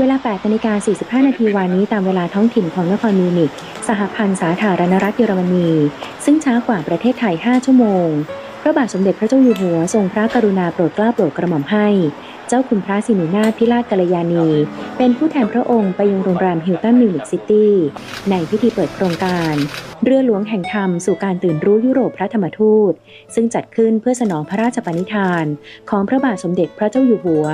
เวลา 8นาฬิกา45 นาทีวันนี้ตามเวลาท้องถิ่นของนครมิวนิกสหพันธ์สาธารณรัฐเยอรมนี ซึ่งช้ากว่าประเทศไทย 5 ชั่วโมง พระบาทสมเด็จพระเจ้าอยู่หัวทรงพระกรุณาโปรดเกล้าโปรดกระหม่อมให้ เจ้าคุณพระสินีนาถพิราชกัลยาณี เป็นผู้แทนพระองค์ไปยังโรงแรมฮิลตันมิวนิกซิตี้ในพิธีเปิดโครงการ เรือหลวงแห่งธรรมสู่การตื่นรู้ยุโรปพระธรรมทูต ซึ่งจัดขึ้นเพื่อสนองพระราชปณิธาน ของพระบาทสมเด็จพระเจ้าอยู่หัว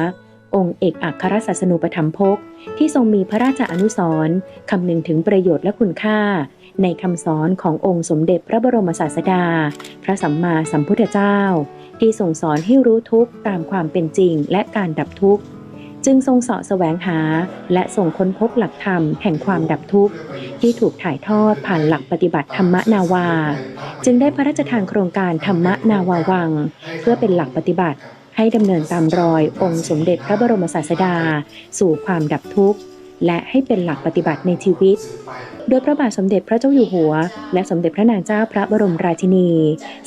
องค์เอกอัครศาสนูปถัมภกที่ทรงมีพระราชอนุสร์คำนึงถึงประโยชน์และคุณค่า ในคำสอนขององค์สมเด็จพระบรมศาสดา พระสัมมาสัมพุทธเจ้า ที่ทรงสอนให้รู้ทุกข์ตามความเป็นจริงและการดับทุกข์จึงทรงเสาะแสวงหา และส่งค้นพบหลักธรรมแห่งความดับทุกข์ ที่ถูกถ่ายทอดผ่านหลักปฏิบัติธรรมนาวา จึงได้พระราชทานโครงการธรรมนาวาวัง เพื่อเป็นหลักปฏิบัติ ให้ดำเนินตามรอยองค์สมเด็จพระบรมศาสดา สู่ความดับทุกข์ และให้เป็นหลักปฏิบัติในชีวิต โดยพระบาทสมเด็จพระเจ้าอยู่หัว และสมเด็จพระนางเจ้าพระบรมราชินี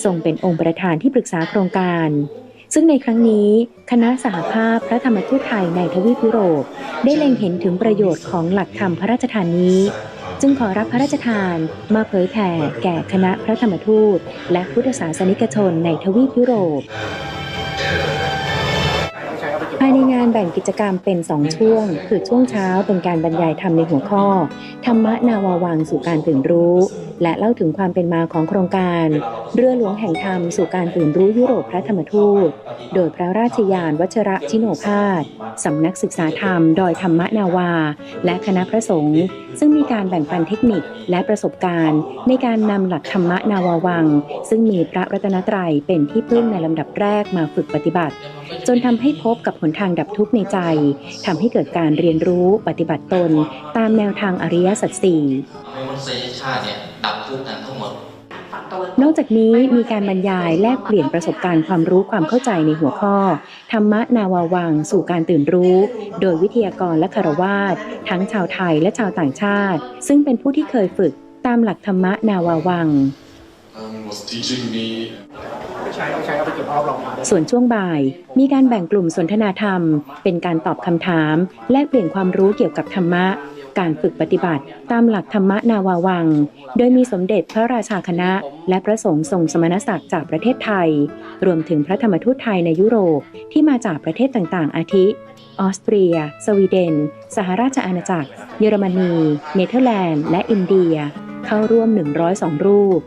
ทรงเป็นองค์ประธานที่ปรึกษาโครงการ ซึ่งในครั้งนี้ คณะสหภาพพระธรรมทูตไทยในทวีปยุโรป ได้เล็งเห็นถึงประโยชน์ของหลักธรรมพระราชทานนี้จึงขอรับพระราชทานมาเผยแผ่แก่คณะพระธรรมทูต และพุทธศาสนิกชนในทวีปยุโรปายในงานแบ่งกิจกรรมเป็น 2 ช่วง คือช่วงเช้าเป็นการบรรยายธรรมในหัวข้อ ธรรมะนาวาวังสู่การตื่นรู้และเล่าถึงความเป็นมาของโครงการ เรือหลวงแห่งธรรมสู่การตื่นรู้ยุโรปพระธรรมทูต โดยพระราชยานวัชระชิโนภาสสำนักศึกษาธรรม ดอยธรรมนาวา และคณะพระสงฆ์ซึ่งมีการแบ่งปันเทคนิคและประสบการณ์ ในการนำหลักธรรมนาวาวัง ซึ่งมีพระรัตนตรัยเป็นที่พึ่งในลำดับแรกมาฝึกปฏิบัติ จนทำให้พบกับหนทางดับทุกข์ในใจทำให้เกิดการเรียนรู้ปฏิบัติตน ตามแนวทางอริยสัจสี่มนุษยชาติเนี่ยดับทุกข์กันทั้งหมด นอกจากนี้มีการบรรยายแลกเปลี่ยนประสบการณ์ความรู้ความเข้าใจในหัวข้อ ธรรมนาวาวัง สู่การตื่นรู้ โดยวิทยากรและคารวาสทั้งชาวไทยและชาวต่างชาติ ซึ่งเป็นผู้ที่เคยฝึกตามหลักธรรมนาวาวัง um, was teaching me ส่วนช่วงบ่าย มีการแบ่งกลุ่มสนทนาธรรม เป็นการตอบคำถาม แลกเปลี่ยนความรู้เกี่ยวกับธรรมะ การฝึกปฏิบัติตามหลักธรรมนาวาวัง โดยมีสมเด็จพระราชาคณะ และพระสงฆ์ทรงสมณศักดิ์จากประเทศไทย รวมถึงพระธรรมทูตไทยในยุโรปที่มาจากประเทศต่างๆ อาทิ ออสเตรีย สวีเดน สหราชอาณาจักร เยอรมนี เนเธอร์แลนด์ และอินเดีย เข้าร่วม 102 รูป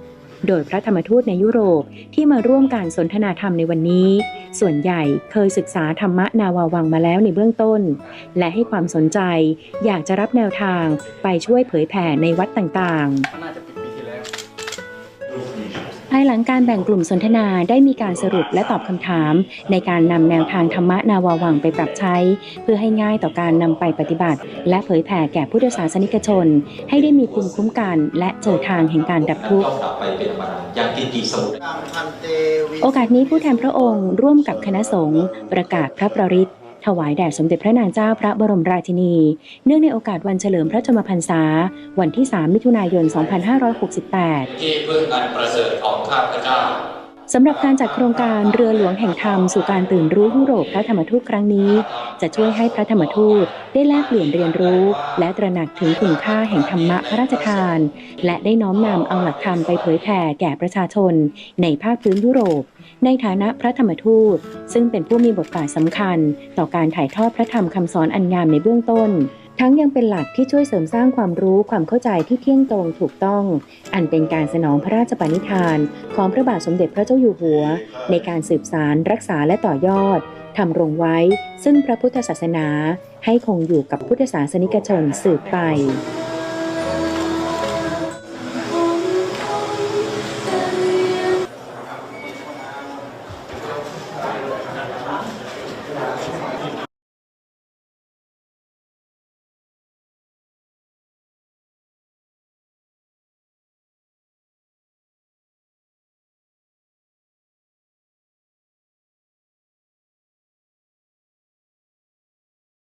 โดยพระธรรมทูตในยุโรปที่มาร่วมการสนทนาธรรมในวันนี้ ส่วนใหญ่เคยศึกษาธรรมะนาวาวังมาแล้วในเบื้องต้น และให้ความสนใจอยากจะรับแนวทางไปช่วยเผยแผ่ในวัดต่างๆ ภายหลังการแบ่งกลุ่มสนทนาได้มีการสรุปและตอบคำถาม ในการนำแนวทางธรรมนาวาวังไปปรับใช้ เพื่อให้ง่ายต่อการนำไปปฏิบัติ และเผยแผ่แก่พุทธศาสนิกชน ให้ได้มีภูมิคุ้มกัน และเจอทางแห่งการดับทุกข์ต้องดับไปเป็นธรรมดาอย่างกินตีสมุทรโอกาสนี้ผู้แทนพระองค์ร่วมกับคณะสงฆ์ประกาศพระประริต ถวายแด่สมเด็จพระนางเจ้าพระบรมราชินี เนื่องในโอกาสวันเฉลิมพระชนมพรรษา วันที่ 3 มิถุนายน 2568 ที่พึ่งอันประเสริฐของข้าพเจ้า สำหรับการจัดโครงการเรือหลวงแห่งธรรมสู่การตื่นรู้ยุโรปพระธรรมทูตครั้งนี้ จะช่วยให้พระธรรมทูตได้แลกเปลี่ยนเรียนรู้ และตระหนักถึงคุณค่าแห่งธรรมะพระราชทาน และได้น้อมนำเอาหลักธรรมไปเผยแผ่แก่ประชาชน ในภาคพื้นยุโรป ในฐานะพระธรรมทูต ซึ่งเป็นผู้มีบทบาทสำคัญ ต่อการถ่ายทอดพระธรรมคำสอนอันงามในเบื้องต้น ทั้งยังเป็นหลักที่ช่วยเสริมสร้างความรู้ความเข้าใจที่เที่ยงตรงถูกต้อง อันเป็นการสนองพระราชปณิธาน ของพระบาทสมเด็จพระเจ้าอยู่หัว ในการสืบสารรักษาและต่อยอดทำรงไว้ ซึ่งพระพุทธศาสนาให้คงอยู่กับพุทธศาสนิกชนสืบไป